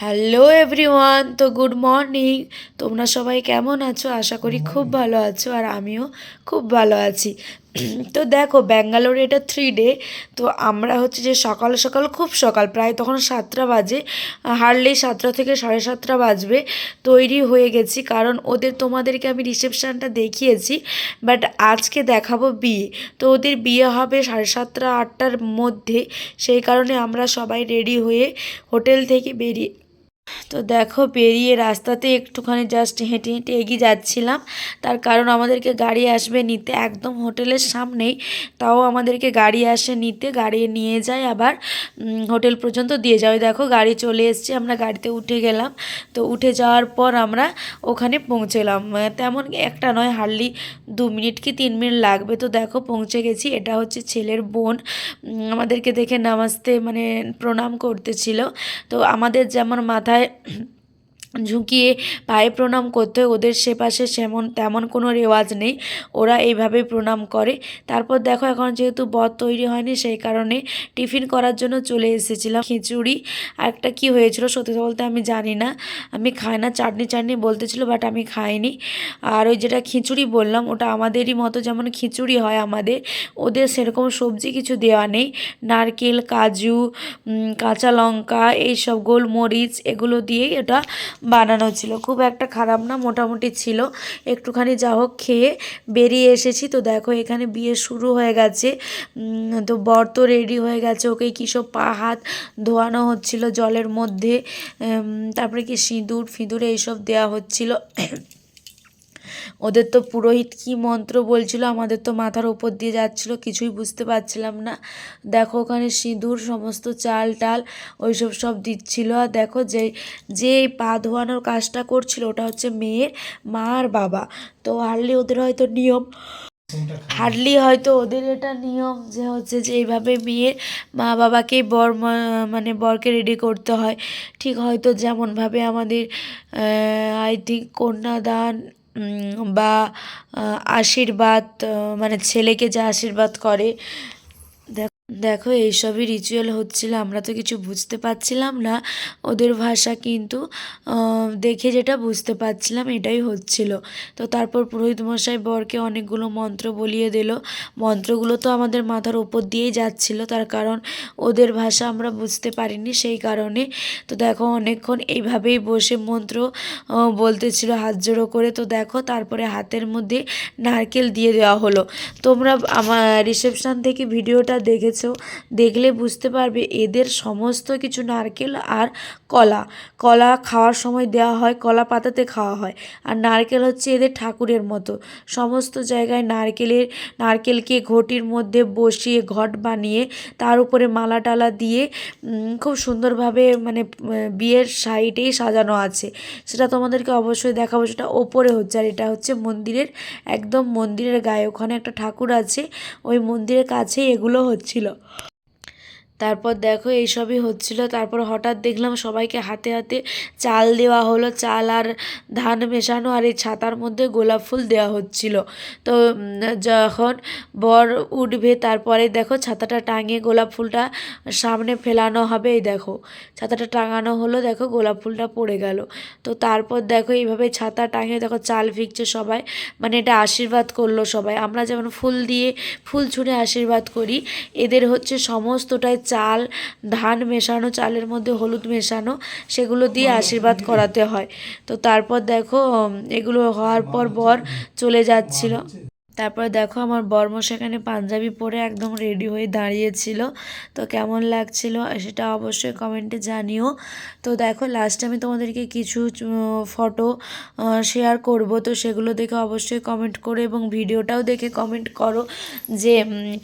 Hello everyone তো good morning. তোমরা সবাই কেমন আছো? আশা করি খুব ভালো আছো আর আমিও খুব ভালো আছি। তো দেখো ব্যাঙ্গালোরে এটা থ্রি ডে তো আমরা হচ্ছে যে সকাল সকাল খুব সকাল প্রায় তখন সাতটা বাজে হারলেই সাতটা থেকে সাড়ে সাতটা বাজবে তৈরি হয়ে গেছি। কারণ ওদের তোমাদেরকে আমি রিসেপশানটা দেখিয়েছি বাট আজকে দেখাবো বিয়ে। তো ওদের বিয়ে হবে সাড়ে সাতটা আটটার মধ্যে সেই কারণে আমরা সবাই রেডি হয়ে হোটেল থেকে বেরিয়ে তো দেখো বেরিয়ে রাস্তাতে একটুখানি জাস্ট হেঁটে হেঁটে এগিয়ে যাচ্ছিলাম। তার কারণ আমাদেরকে গাড়ি আসবে নিতে একদম হোটেলের সামনেই, তাও আমাদেরকে গাড়ি আসে নিতে, গাড়ি নিয়ে যায় আবার হোটেল পর্যন্ত দিয়ে ওই দেখো গাড়ি চলে এসছে, আমরা গাড়িতে উঠে গেলাম। তো উঠে যাওয়ার পর আমরা ওখানে পৌঁছলাম। তেমন একটা নয়, হার্ডলি দু মিনিট কি তিন মিনিট লাগবে। তো দেখো পৌঁছে গেছি, এটা হচ্ছে ছেলের বোন। আমাদেরকে দেখে নামাজতে মানে প্রণাম করতেছিল। তো আমাদের যেমন মাথায় はい。ঝুঁকিয়ে পায়ে প্রণাম করতে হয়, ওদের সে পাশে সেমন, তেমন কোনো রেওয়াজ নেই। ওরা এইভাবেই প্রণাম করে। তারপর দেখো, এখন যেহেতু বর তৈরি হয়নি, সেই কারণে টিফিন করার জন্য চলে এসেছিলাম খিচুড়ি। আর একটা কী হয়েছিল সত্যি বলতে আমি জানি না। আমি খাই না, চাটনি চাটনি বলতেছিল বাট আমি খাইনি। আর ওই যেটা খিচুড়ি বললাম, ওটা আমাদেরই মতো যেমন খিচুড়ি হয় আমাদের, ওদের সেরকম সবজি কিছু দেওয়া নেই। নারকেল, কাজু কাঁচা লঙ্কা, এইসব গোলমরিচ, এগুলো দিয়েই এটা বানানো ছিল। খুব একটা খারাপ না, মোটামুটি ছিল। একটুখানি যা হোক খেয়ে বেরিয়ে এসেছি। তো দেখো, এখানে বিয়ে শুরু হয়ে গেছে। তো বর তো রেডি হয়ে গেছে। ওকে কী সব পা হাত ধোয়ানো হচ্ছিল জলের মধ্যে। তারপরে কি সিঁদুর ফিঁদুর এইসব দেওয়া হচ্ছিল। ওদের তো পুরোহিত কী মন্ত্র বলছিল, আমাদের তো মাথার ওপর দিয়ে যাচ্ছিল, কিছুই বুঝতে পারছিলাম না। দেখো ওখানে সিঁদুর, সমস্ত চাল টাল, ওইসব সব দিচ্ছিল। আর দেখো যে যে পা ধোয়ানোর কাজটা করছিল, ওটা হচ্ছে মেয়ের মা আর বাবা। তো হারলি ওদের হয়তো নিয়ম হার্ডলি হয়তো ওদের এটা নিয়ম যে হচ্ছে যে এইভাবে মেয়ের মা বাবাকেই বর মানে বরকে রেডি করতে হয়। ঠিক হয়তো যেমনভাবে আমাদের আই থিঙ্ক কন্যাদান বা আশীর্বাদ মানে ছেলেকে যে আশীর্বাদ করে দেখ- এইসবই রিচুয়াল হচ্ছিল, আমরা তো কিছু বুঝতে পারছিলাম না। ওদের ভাষা কিন্তু দেখে যেটা বুঝতে পারছিলাম এটাই হচ্ছিল। তো তারপর পুরোহিত মশাই বরকে অনেকগুলো মন্ত্র বলিয়ে দিল। মন্ত্রগুলো তো আমাদের মাথার উপর দিয়েই যাচ্ছিল, তার কারণ ওদের ভাষা আমরা বুঝতে পারিনি সেই কারণে। তো দেখো, অনেকক্ষণ এইভাবেই বসে মন্ত্র বলতেছিল হাত জোড়ো করে। তো দেখো, তারপরে হাতের মধ্যে নারকেল দিয়ে দেওয়া হলো। তোমরা আমার রিসেপশান থেকে ভিডিওটা দেখেছ দেখলে বুঝতে পারবে এদের সমস্ত কিছু নারকেল আর কলা। কলা খাওয়ার সময় দেওয়া হয়, কলা পাতাতে খাওয়া হয়। আর নারকেল হচ্ছে এদের ঠাকুরের মতো। সমস্ত জায়গায় নারকেলের, নারকেলকে ঘটির মধ্যে বসিয়ে ঘট বানিয়ে তার উপরে মালা টালা দিয়ে খুব সুন্দরভাবে মানে বিয়ের সাইডেই সাজানো আছে। সেটা তোমাদেরকে অবশ্যই দেখাবো। সেটা ওপরে হচ্ছে আর এটা হচ্ছে মন্দিরের, একদম মন্দিরের গায়ে। ওখানে একটা ঠাকুর আছে, ওই মন্দিরের কাছেই এগুলো হচ্ছিল। ছিল তারপর দেখো এইসবই হচ্ছিল। তারপর হঠাৎ দেখলাম সবাইকে হাতে হাতে চাল দেওয়া হলো। চাল আর ধান মেশানো আর এই ছাতার মধ্যে গোলাপ ফুল দেওয়া হচ্ছিল। তো যখন বর উঠবে তারপরে দেখো ছাতাটা টাঙিয়ে গোলাপ ফুলটা সামনে ফেলানো হবে। এই দেখো, ছাতাটা টাঙানো হলো, দেখো গোলাপ ফুলটা পড়ে গেল। তো তারপর দেখো এইভাবে ছাতা টাঙিয়ে দেখো চাল ফিকছে সবাই। মানে এটা আশীর্বাদ করল সবাই। আমরা যেমন ফুল দিয়ে ফুল ছুঁড়ে আশীর্বাদ করি, এদের হচ্ছে সমস্তটাই চাল ধান মেশানো চালের মধ্যে হলুদ মেশানো সেগুলো দিয়ে আশীর্বাদ করাতে হয়। তো তারপর দেখো এগুলো হওয়ার পর বর চলে যাচ্ছিল। তারপরে দেখো আমার বর্ম সেখানে পাঞ্জাবি পরে একদম রেডি হয়ে দাঁড়িয়েছিল। তো কেমন লাগছিল সেটা অবশ্যই কমেন্টে জানিও। তো দেখো লাস্টে আমি তোমাদেরকে কিছু ফটো শেয়ার করব। তো সেগুলো দেখে অবশ্যই কমেন্ট করো এবং ভিডিওটাও দেখে কমেন্ট করো যে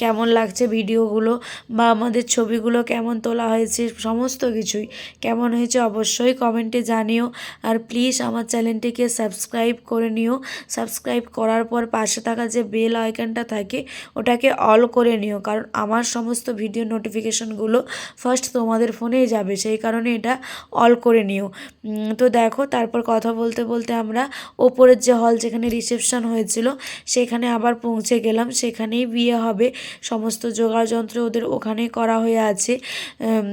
কেমন লাগছে ভিডিওগুলো বা আমাদের ছবিগুলো কেমন তোলা হয়েছে, সমস্ত কিছুই কেমন হয়েছে অবশ্যই কমেন্টে জানিও। আর প্লিজ আমার চ্যানেলটিকে সাবস্ক্রাইব করে নিও। সাবস্ক্রাইব করার পর পাশে থাকা যে বেল আইকনটা থাকে, ওটাকে অল করে নিও। কারণ আমার সমস্ত ভিডিও নোটিফিকেশানগুলো ফার্স্ট তোমাদের ফোনেই যাবে, সেই কারণে এটা অল করে নিও। তো দেখো, তারপর কথা বলতে বলতে আমরা ওপরের যে হল যেখানে রিসেপশন হয়েছিল, সেখানে আবার পৌঁছে গেলাম। সেখানেই বিয়ে হবে। সমস্ত জোগাড় যন্ত্র ওদের ওখানেই করা হয়ে আছে।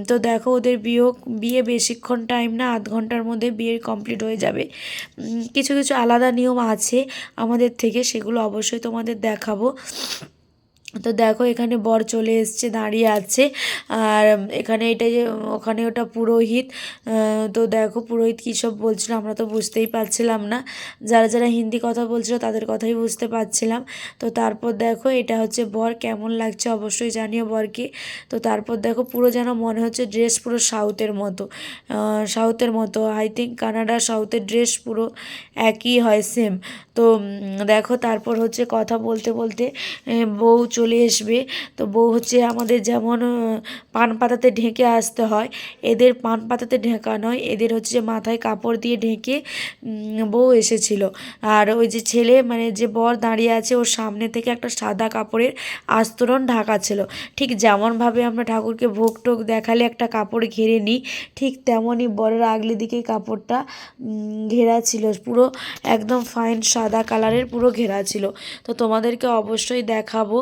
তো দেখো, ওদের বিয়ে বিয়ে বেশিক্ষণ টাইম না, আধ ঘণ্টার মধ্যে বিয়ে কমপ্লিট হয়ে যাবে। কিছু কিছু আলাদা নিয়ম আছে আমাদের থেকে, সেগুলো অবশ্যই তোমাদের দেখাবো। তো দেখো এখানে বর চলে এসছে, দাঁড়িয়ে আছে। আর এখানে এটা যে, ওখানে ওটা পুরোহিত। তো দেখো পুরোহিত কী সব বলছিল আমরা তো বুঝতেই পারছিলাম না। যারা যারা হিন্দি কথা বলছিল তাদের কথাই বুঝতে পারছিলাম। তো তারপর দেখো এটা হচ্ছে বর, কেমন লাগছে অবশ্যই জানিও বরকে। তো তারপর দেখো পুরো যেন মনে হচ্ছে ড্রেস পুরো সাউথের মতো। সাউথের মতো। আই থিঙ্ক কানাডা সাউথের ড্রেস পুরো একই হয় সেম তো দেখো তারপর হচ্ছে কথা বলতে বলতে বউ চলে আসবে তো বউ হচ্ছে আমাদের যেমন পান পাতাতে ঢেকে আসতে হয়। এদের পান পাতাতে ঢেকা নয়, এদের হচ্ছে মাথায় কাপড় দিয়ে ঢেকে বউ এসেছিল। আর ওই যে ছেলে মানে যে বর দাঁড়িয়ে আছে, ওর সামনে থেকে একটা সাদা কাপড়ের আস্তরণ ঢাকা ছিল। ঠিক যেমনভাবে আমরা ঠাকুরকে ভোগ টোক দেখালে একটা কাপড় ঘিরে নিই, ঠিক তেমনই বরের আগলে দিকেই কাপড়টা ঘেরা ছিল। পুরো একদম ফাইন সাদা কালারের পুরো ঘেরা ছিল। তো তোমাদেরকে অবশ্যই দেখাবো।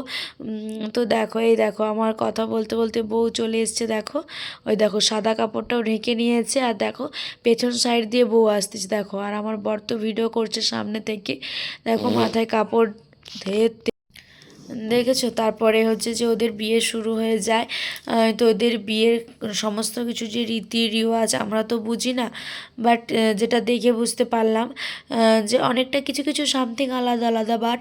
তো দেখো এই দেখো আমার কথা বলতে বলতে বউ চলে এসছে দেখো। ওই দেখো সাদা কাপড়টাও ঢেকে নিয়েছে আর দেখো পেছন সাইড দিয়ে বউ আসতেছে দেখো। আর আমার বর তো ভিডিও করছে সামনে থেকে। দেখো মাথায় কাপড় ধেয়ে দেখেছ? তারপরে হচ্ছে যে ওদের বিয়ে শুরু হয়ে যায়। তো ওদের বিয়ের সমস্ত কিছু যে রীতি রিওয়াজ আমরা তো বুঝি না বাট যেটা দেখে বুঝতে পারলাম যে অনেকটা কিছু কিছু সামথিং আলাদা আলাদা বাট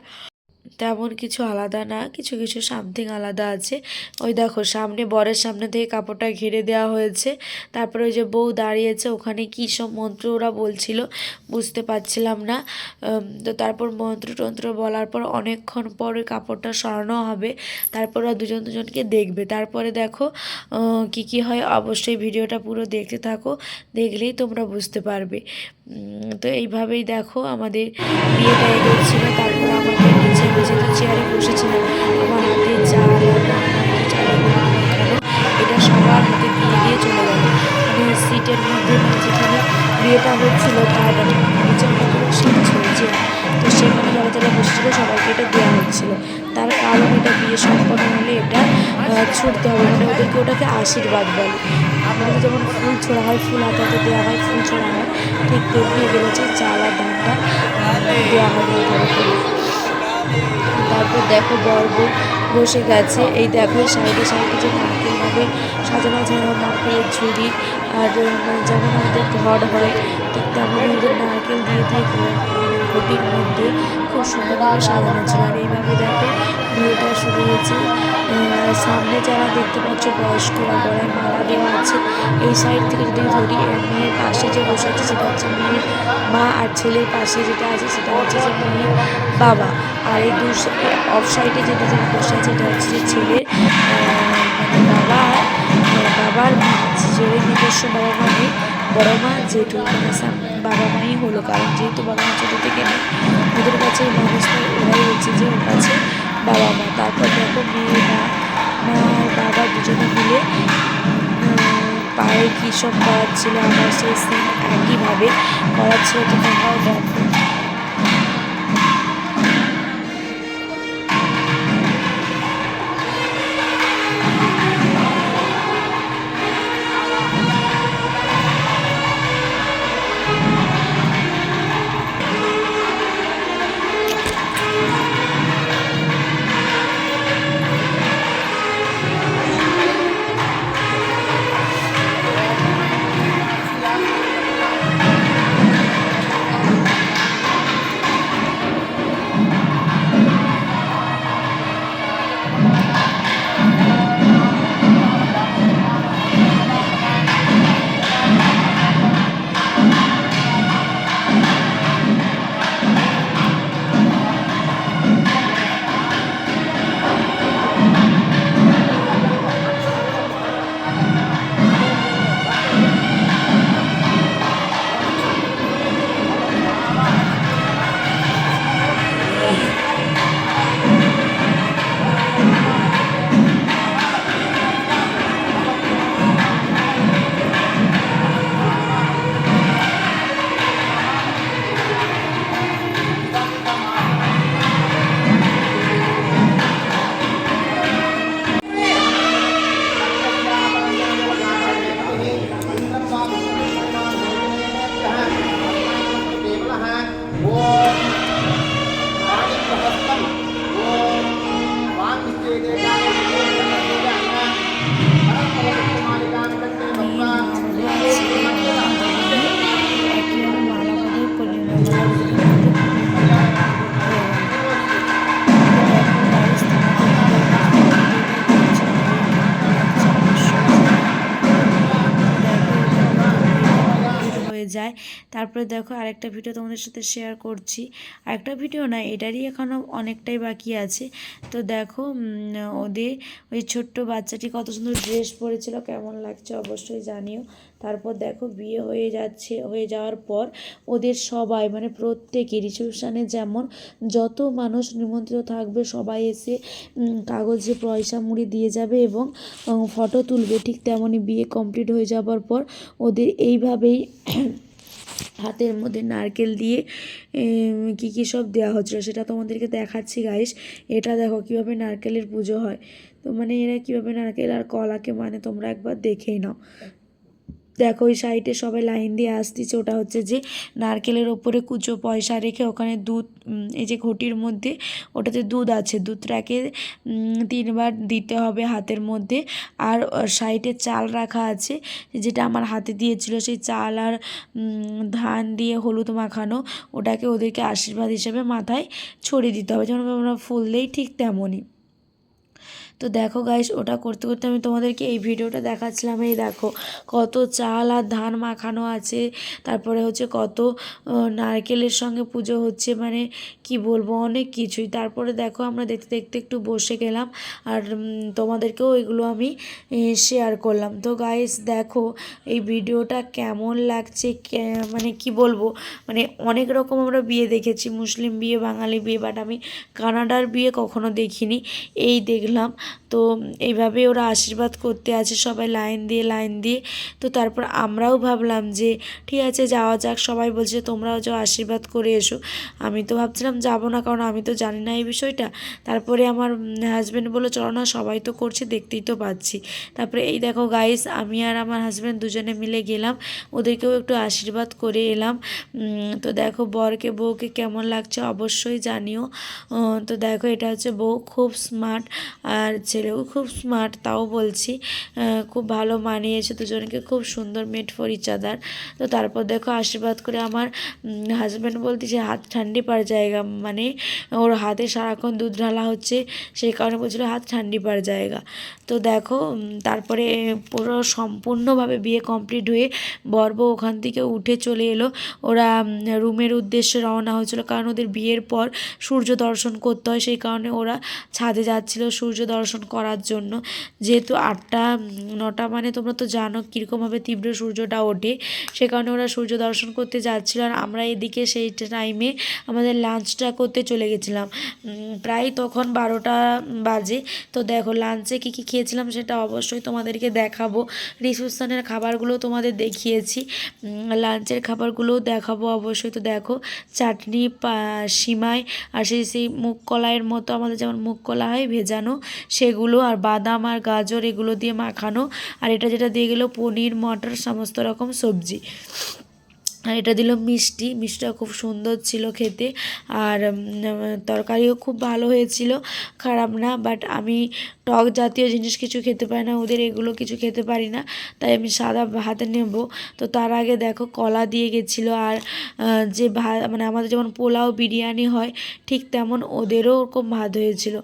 তেমন কিছু আলাদা না, কিছু কিছু সামথিং আলাদা আছে। ওই দেখো, সামনে, বরের সামনে থেকে কাপড়টা ঘিরে দেওয়া হয়েছে। তারপরে ওই যে বউ দাঁড়িয়েছে, ওখানে কী সব মন্ত্র ওরা বলছিল বুঝতে পারছিলাম না। তো তারপর মন্ত্র টন্ত্র বলার পর অনেকক্ষণ পরে কাপড়টা সরানো হবে। তারপর ওরা দুজন দুজনকে দেখবে। তারপরে দেখো কি কি হয়, অবশ্যই ভিডিওটা পুরো দেখতে থাকো, দেখলেই তোমরা বুঝতে পারবে। তো এইভাবেই দেখো, আমাদের বিয়েটা এগোচ্ছিল, তারপর আমাকে আমি যেহেতু চেয়ারে বসেছিলাম। আমার হাতে চালের এটা সবার হাতে দিয়ে দিয়ে চলে গেল। মানে সিটের মধ্যে যেখানে বিয়েটা হচ্ছিল, তার নিচে অনেকগুলো সিট ছিল তো সেখানে যারা যারা বসেছিল, সবাইকে এটা দেওয়া হচ্ছিল। তার কারণ এটা বিয়ে সম্পন্ন হলে এটা ছুটতে হবে মানে ওদেরকে ওটাকে আশীর্বাদ বলে। আমাদের যেমন ফুল ছোড়া হয়, ফুল হাতে হাতে দেওয়া হয়, ফুল ছোড়া হয়, ঠিক তেমনি এদের হচ্ছে চাল আর দেওয়া হয়। তারপর দেখো বর্ব বসে গেছে। এই দেখো সাইডে সাইডে যে নারকেলভাবে সাজানো আছে নারকেলের ঝুড়ি। আর মানে যেমন আমাদের ঘর হয়, ঠিক তেমন আমাদের নারকেল দিয়ে দিয়ে মানে ঘটির মধ্যে খুব সুন্দরভাবে সাজানো ছিল আর এইভাবে দেখো, বিয়েটা শুরু হয়েছে। সামনে যারা দেখতে পাচ্ছ, বয়স্করা গলায় মালা দেওয়া আছে। এই সাইড থেকে যদি ধরি মেয়ের পাশে যে বসে আছে, সেটা হচ্ছে মেয়ের মা। আর ছেলের পাশে যেটা আছে, সেটা হচ্ছে যে মেয়ের বাবা। আর এই দু অফ সাইডে যে দুজন বসে আছে, এটা হচ্ছে যে ছেলের মানে বাবা। মানে বাবার ছেলের নিজস্ব বাবা মা নেই। বড় মা জেঠু বাবা মাই হলো। কারণ যেহেতু বাবা মা ছোটো থেকে নেই, ওদের কাছে মানুষটা ওরাই হচ্ছে যে ওর কাছে বাবা মা তারপর দেখো মেয়ে, মা মা বাবা দুজনে মিলে পায়ে কী সব করাচ্ছিল, আমার সেই সেম একইভাবে করাচ্ছিল। তো তোমরাও দেখো। যায়। তারপরে দেখো আরেকটা ভিডিও তোমাদের সাথে শেয়ার করছি। আরেকটা ভিডিও না, এটারই এখনও অনেকটাই বাকি আছে। তো দেখো ওদের ওই ছোট্ট বাচ্চাটি কত সুন্দর ড্রেস পরেছিল, কেমন লাগছে অবশ্যই জানিও। তারপর দেখো, বিয়ে হয়ে যাচ্ছে, হয়ে যাওয়ার পর ওদের সবাই মানে প্রত্যেকে রিসেপশানে যেমন যত মানুষ নিমন্ত্রিত থাকবে, সবাই এসে কাগজে পয়সা মুড়ি দিয়ে যাবে এবং ফটো তুলবে। ঠিক তেমনই বিয়ে কমপ্লিট হয়ে যাবার পর ওদের এইভাবেই হাতের মধ্যে নারকেল দিয়ে কি কি সব দেওয়া হচ্ছিল সেটা তোমাদেরকে দেখাচ্ছি গাইস এটা দেখো কীভাবে নারকেলের পুজো হয়। তো মানে এরা কীভাবে নারকেল আর কলাকে মানে তোমরা একবার দেখেই নাও। দেখো ওই সাইডে সবাই লাইন দিয়ে আসতেছে। ওটা হচ্ছে যে নারকেলের ওপরে কুচো পয়সা রেখে ওখানে দুধ এই যে ঘটির মধ্যে ওটাতে দুধ আছে। দুধটাকে তিনবার দিতে হবে হাতের মধ্যে। আর সাইডে চাল রাখা আছে। যেটা আমার হাতে দিয়েছিল সেই চাল আর ধান দিয়ে হলুদ মাখানো, ওটাকে ওদেরকে আশীর্বাদ হিসেবে মাথায় ছড়িয়ে দিতে হবে। যেমন আমরা ফুল দেই ঠিক তেমনই। তো দেখো গাইস ওটা করতে করতে আমি তোমাদেরকে এই ভিডিওটা দেখাচ্ছিলাম। এই দেখো, কত চাল আর ধান মাখানো আছে। তারপরে হচ্ছে কত নারকেলের সঙ্গে পুজো হচ্ছে। মানে কি বলব, অনেক কিছুই। তারপরে দেখো, আমরা দেখতে দেখতে একটু বসে গেলাম। আর তোমাদেরকেও এগুলো আমি শেয়ার করলাম। তো গাইস দেখো, এই ভিডিওটা কেমন লাগছে? মানে কি বলব মানে অনেক রকম আমরা বিয়ে দেখেছি। মুসলিম বিয়ে, বাঙালি বিয়ে বাট আমি কানাডার বিয়ে কখনো দেখিনি। এই দেখলাম তো এইভাবে ওরা আশীর্বাদ করতে আছে, সবাই লাইন দিয়ে লাইন দিয়ে। তো তারপর আমরাও ভাবলাম যে, ঠিক আছে, যাওয়া যাক, সবাই বলছে তোমরাও যাও, আশীর্বাদ করে এসো। আমি তো ভাবছিলাম যাব না, কারণ আমি তো জানি না এই বিষয়টা। তারপরে আমার হাজব্যান্ড বলল, চলো না, সবাই তো করছে, দেখতেই তো পাচ্ছি। তারপরে এই দেখো গাইস আমি আর আমার হাজব্যান্ড দুজনে মিলে গেলাম। ওদেরকেও একটু আশীর্বাদ করে এলাম। তো দেখো বরকে, বউকে কেমন লাগছে অবশ্যই জানিও। তো দেখো এটা হচ্ছে বউ, খুব স্মার্ট আর ছেলেও খুব স্মার্ট তাও বলছি। খুব ভালো মানিয়েছে দুজনকে, খুব সুন্দর মেড ফর ইচ আদার তো তারপর দেখো আশীর্বাদ করে আমার হাজব্যান্ড বলতেছে হাত ঠান্ডি পার জায়গা মানে ওর হাতে সারাক্ষণ দুধ ঢালা হচ্ছে, সেই কারণে বলছিল হাত ঠান্ডি পার জায়গা। তো দেখো তারপরে পুরো সম্পূর্ণভাবে বিয়ে কমপ্লিট হয়ে বর বউ ওখান থেকে উঠে চলে এলো। ওরা রুমের উদ্দেশ্যে রওনা হয়েছিল, কারণ ওদের বিয়ের পর সূর্য দর্শন করতে হয়, সেই কারণে ওরা ছাদে যাচ্ছিল সূর্য দর্শন করার জন্য। যেহেতু আটটা নটা মানে তোমরা তো জানো কীরকমভাবে তীব্র সূর্যটা ওঠে, সে কারণে ওরা সূর্য দর্শন করতে যাচ্ছিল আর আমরা এদিকে সেই টাইমে আমাদের লাঞ্চটা করতে চলে গেছিলাম। প্রায় তখন বারোটা বাজে। তো দেখো লাঞ্চে কী কী খেয়েছিলাম সেটা অবশ্যই তোমাদেরকে দেখাবো। রিসেপশনের খাবারগুলো তোমাদের দেখিয়েছি। লাঞ্চের খাবারগুলোও দেখাবো অবশ্যই। তো দেখো চাটনি সিমাই আর সেই সেই মুগ কলাইয়ের মতো আমাদের যেমন মুগ কলা হয় ভেজানো সেগুলো আর বাদাম আর গাজর এগুলো দিয়ে মাখানো। আর এটা যেটা দিয়ে গেলো পনির, মটর, সমস্ত রকম সবজি। আর এটা দিল মিষ্টি, মিষ্টিটা খুব সুন্দর ছিল খেতে। আর তরকারিও খুব ভালো হয়েছিল। খারাপ না বাট আমি টক জাতীয় জিনিস কিছু খেতে পারি না, ওদের এগুলো কিছু খেতে পারি না, তাই আমি সাদা ভাত নেব। তো তার আগে দেখো কলা দিয়ে গেছিল আর যে ভাত মানে আমাদের যেমন পোলাও বিরিয়ানি হয়, ঠিক তেমন ওদেরও ওরকম ভাত হয়েছিল।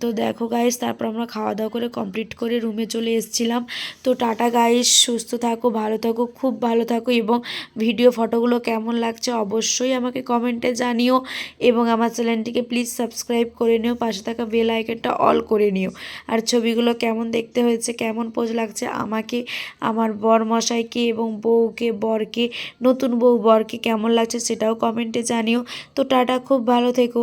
তো দেখো গাইস তারপর আমরা খাওয়া দাওয়া করে কমপ্লিট করে রুমে চলে এসেছিলাম। তো টাটা গাইস সুস্থ থাকো, ভালো থাকো, খুব ভালো থাকো এবং ভিডিও ফটোগুলো কেমন লাগছে অবশ্যই আমাকে কমেন্টে জানিও এবং আমার চ্যানেলটিকে প্লিজ সাবস্ক্রাইব করে নিও, পাশে থাকা বেল আইকনটা অল করে নিও। আর ছবিগুলো কেমন দেখতে হয়েছে, কেমন পোজ লাগছে, আমাকে, আমার বর মশাইকে এবং বউকে, বরকে, নতুন বউ বরকে কেমন লাগছে সেটাও কমেন্টে জানিও। তো টাটা, খুব ভালো থেকো।